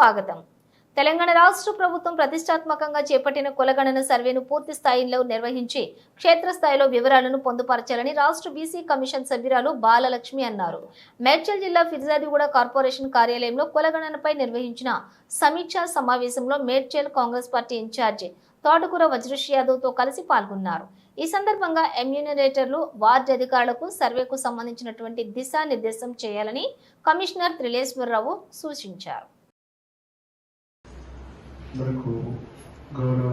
స్వాగతం. తెలంగాణ రాష్ట్ర ప్రభుత్వం ప్రతిష్టాత్మకంగా చేపట్టిన కులగణన సర్వేను పూర్తి స్థాయిలో నిర్వహించి క్షేత్రస్థాయిలో వివరాలను పొందుపరచాలని రాష్ట్ర బీసీ కమిషన్ సభ్యురాలు బాలలక్ష్మి అన్నారు. మేడ్చల్ జిల్లా ఫిర్జాదిగూడ కార్పొరేషన్ కార్యాలయంలో కులగణనపై నిర్వహించిన సమీక్షా సమావేశంలో మేడ్చల్ కాంగ్రెస్ పార్టీ ఇన్ఛార్జి తోటకూర వజ్రేష్ యాదవ్తో కలిసి పాల్గొన్నారు. ఈ సందర్భంగా ఎమ్యూనరేటర్లు వార్డు అధికారులకు సర్వేకు సంబంధించినటువంటి దిశానిర్దేశం చేయాలని కమిషనర్ త్రిలేశ్వరరావు సూచించారు. మనకు గౌరవ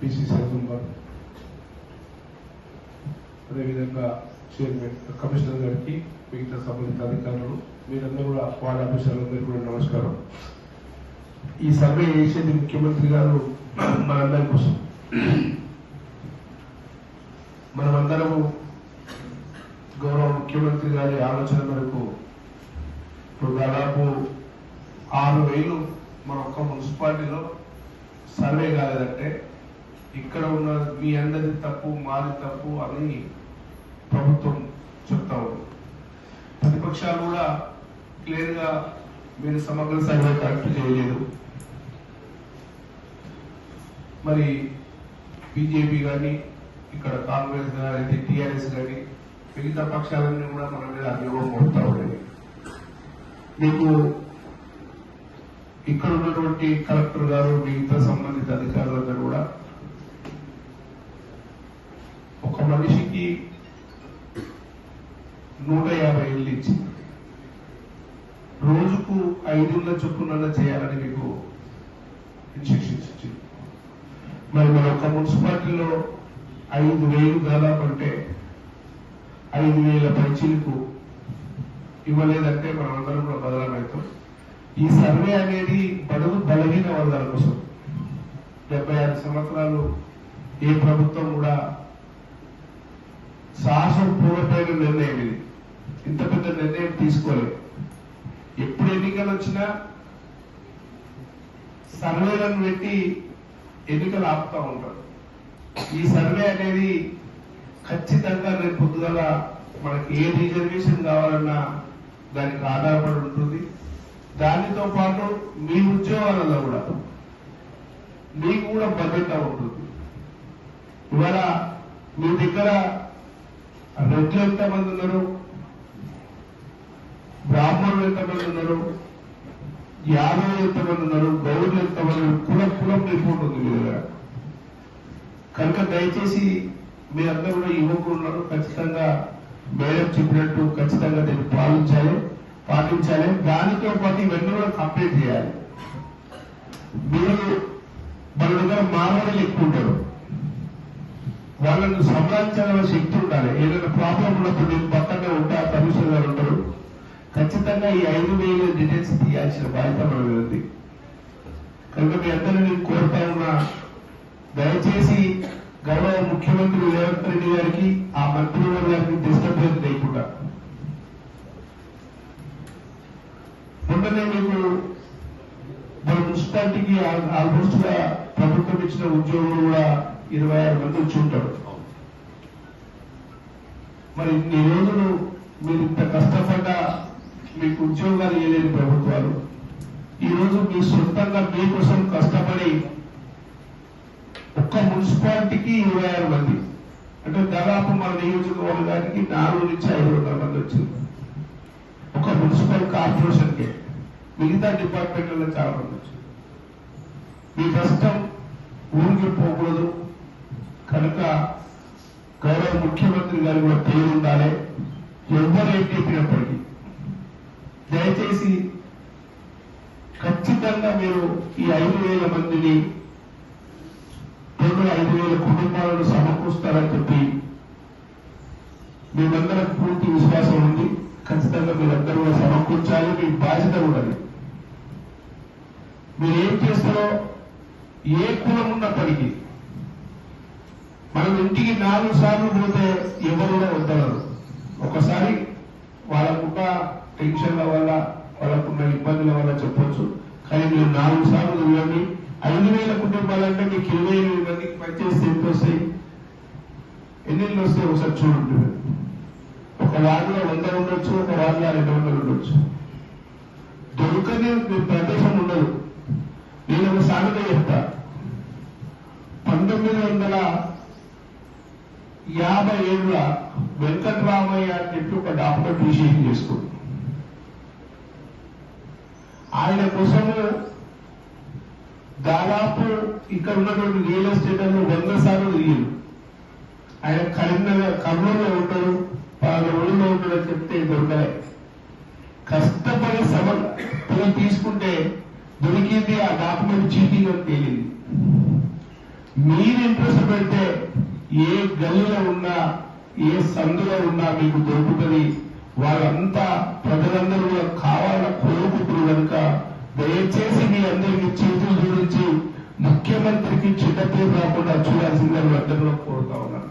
పిసిసి మెంబర్ అదేవిధంగా చైర్మన్ కమిషనర్ గారికి మిగతా సంబంధిత అధికారులు మీరందరూ కూడా వార్డ్ ఆఫీసర్లందరికీ కూడా నమస్కారం. ఈ సర్వే చేసేది ముఖ్యమంత్రి గారు మనందరి కోసం. మనమందరము గౌరవ ముఖ్యమంత్రి గారి ఆలోచన మేరకు ఇప్పుడు దాదాపు ఆరు వేలు మన ఒక్క మున్సిపాలిటీలో సర్వే కాలేదంటే ఇక్కడ ఉన్న మీ అందరి తప్పు మాది తప్పు అని ప్రభుత్వం చెప్తా ఉంది. ప్రతిపక్షాలు కూడా క్లియర్గా మీరు సమగ్ర సర్వే కరెక్ట్ చేయలేదు. మరి బీజేపీ కానీ ఇక్కడ కాంగ్రెస్ కానీ టీఆర్ఎస్ కానీ మిగతా పక్షాలన్నీ కూడా మన మీద అభియోగం మోపుతా ఉండేది మీకు ఇక్కడ ఉన్నటువంటి కలెక్టర్ గారు మిగతా సంబంధిత అధికారులందరూ కూడా ఒక మనిషికి నూట యాభై ఏళ్ళు ఇచ్చి రోజుకు ఐదున్న చొప్పున చేయాలని మీకు ఇన్స్ట్రక్షన్స్ ఇచ్చింది. మరి మన ఒక మున్సిపాలిటీలో ఐదు వేలు దాదాపు అంటే ఐదు వేల పైచీలకు ఇవ్వలేదంటే మనం అందరం కూడా బదలమవుతాం. ఈ సర్వే అనేది బడుగు బలహీన వర్గాల కోసం. డెబ్బై ఆరు సంవత్సరాలు ఏ ప్రభుత్వం కూడా సాహసం పూర్వపైన నిర్ణయం ఇది. ఇంత పెద్ద నిర్ణయం తీసుకోలేదు. ఎప్పుడు ఎన్నికలు వచ్చినా సర్వేలను పెట్టి ఎన్నికలు ఆపుతా ఉంటారు. ఈ సర్వే అనేది ఖచ్చితంగా రేపు పొద్దుగల మనకి ఏ రిజర్వేషన్ కావాలన్నా దానికి ఆధారపడి ఉంటుంది. దానితో పాటు మీ ఉద్యోగాలలో కూడా మీకు కూడా భద్రత ఉంటుంది. ఇవాళ మీ దగ్గర రెడ్లు ఎంతమంది ఉన్నారు? బ్రాహ్మణులు ఎంతమంది ఉన్నారు? యాదవులు ఎంతమంది ఉన్నారు? గౌరులు ఎంతమంది ఉన్నారు? కులం కులం రిపోర్ట్ ఉంది మీ దగ్గర. కనుక దయచేసి మీరందరూ కూడా యువకులు ఉన్నారు. ఖచ్చితంగా మేడం చెప్పినట్టు ఖచ్చితంగా దీన్ని పాలించాలి. పాటించాలి. దానితో పాటు ఇవన్నీ కూడా కంప్లీట్ చేయాలి. మీరు మన దగ్గర మానవులు ఎక్కువ ఉంటారు. వాళ్ళను సంపాదించాలన్న శక్తి ఉండాలి. ఏదైనా ప్రాబ్లం ఉన్నప్పుడు నేను పక్కనే ఉంటా కమిషనర్ గారు ఉంటారు. ఖచ్చితంగా ఈ ఐదు వేల డీటెయిల్స్ తీయాల్సిన బాధ్యత మన ఉంది. కనుక మీ అందరూ నేను కోరుతా ఉన్నా దయచేసి గౌరవ ముఖ్యమంత్రి రేవంత్ రెడ్డి గారికి ఆ మంత్రివర్గానికి డిస్టర్బెన్స్ లేకుండా వెంటనే మీకు మన మున్సిపాలిటీకి ఆల్మోస్ట్గా ప్రభుత్వం ఇచ్చిన ఉద్యోగులు కూడా ఇరవై ఆరు మంది వచ్చి ఉంటారు. మరి ఇన్ని రోజులు మీరు ఇంత కష్టపడ్డ మీకు ఉద్యోగాలు ఇవ్వలేని ప్రభుత్వాలు. ఈ రోజు మీ సొంతంగా మీకోసం కష్టపడి ఒక్క మున్సిపాలిటీకి ఇరవై ఆరు మంది. అంటే దాదాపు మన నియోజకవర్గానికి నాలుగు నుంచి ఐదు వందల మంది వచ్చింది ఒక మున్సిపల్ కార్పొరేషన్కి. మిగతా డిపార్ట్మెంట్లలో చాలా మంది వచ్చింది ఈ కష్టం ఊరికి పోకూడదు. కనుక గౌరవ ముఖ్యమంత్రి గారు కూడా పేరు ఉండాలి. ఎవరు ఏం చెప్పినప్పటికీ. దయచేసి ఖచ్చితంగా మీరు ఈ ఐదు వేల మందిని రెండు ఐదు వేల కుటుంబాలను సమకూరుస్తారని చెప్పి మేమందరం పూర్తి విశ్వాసం ఉంది. ఖచ్చితంగా మీరందరూ సమకూర్చాలి. మీ బాధ్యత కూడా మీరు ఏం చేస్తారో ఏ కులం ఉన్నప్పటికీ మనం ఇంటికి నాలుగు సార్లు పోతే ఎవరు కూడా వద్దరు ఒకసారి వాళ్ళకున్న టెన్షన్ల వల్ల వాళ్ళకున్న ఇబ్బందుల వల్ల చెప్పొచ్చు. కానీ మీరు నాలుగు సార్లు చూడండి ఐదు వేల కుటుంబాలంటే మీకు ఇరవై ఎనిమిది మందికి పనిచేస్తే ఎంత వస్తాయి? ఎన్నిళ్ళు వస్తాయి ఒకసారి చూడండి ఒక వార్డులో వంద ఉండొచ్చు ఒక వార్డులో రెండు వందలు ఉండొచ్చు. దొరకని సంగతి చెప్తా. పంతొమ్మిది వందల యాభై ఏడుల వెంకటరామయ్య అని చెప్పి ఒక డాక్టర్ అప్రిషియేషన్ చేసుకోండి ఆయన కోసము దాదాపు ఇక్కడ ఉన్నటువంటి రియల్ ఎస్టేట్ అని వంద సార్లు తిరిగిండు. ఆయన కరీంనగర్ కర్నూలులో ఉంటారు పలానా ఊళ్ళో ఉంటారు అని చెప్తే దొరకలే. కష్టపడి సమర్థన తీసుకుంటే దొరికింది ఆ డాక్యుమెంట్ చీటింగ్ అని తేలింది. మీరు ఇంట్రెస్ట్ పెడితే ఏ గల్లీలో ఉన్నా ఏ సందులో ఉన్నా మీకు దొరుకుతుంది. వాళ్ళంతా ప్రజలందరూ కావాలన్న కావాలని కోరుకుంటున్నారు కనుక దయచేసి మీ అందరికీ చేతులు జోడించి ముఖ్యమంత్రికి చెడ్డ పేరు రాకుండా చూడాల్సిందని అందరిలో ఉన్నాను.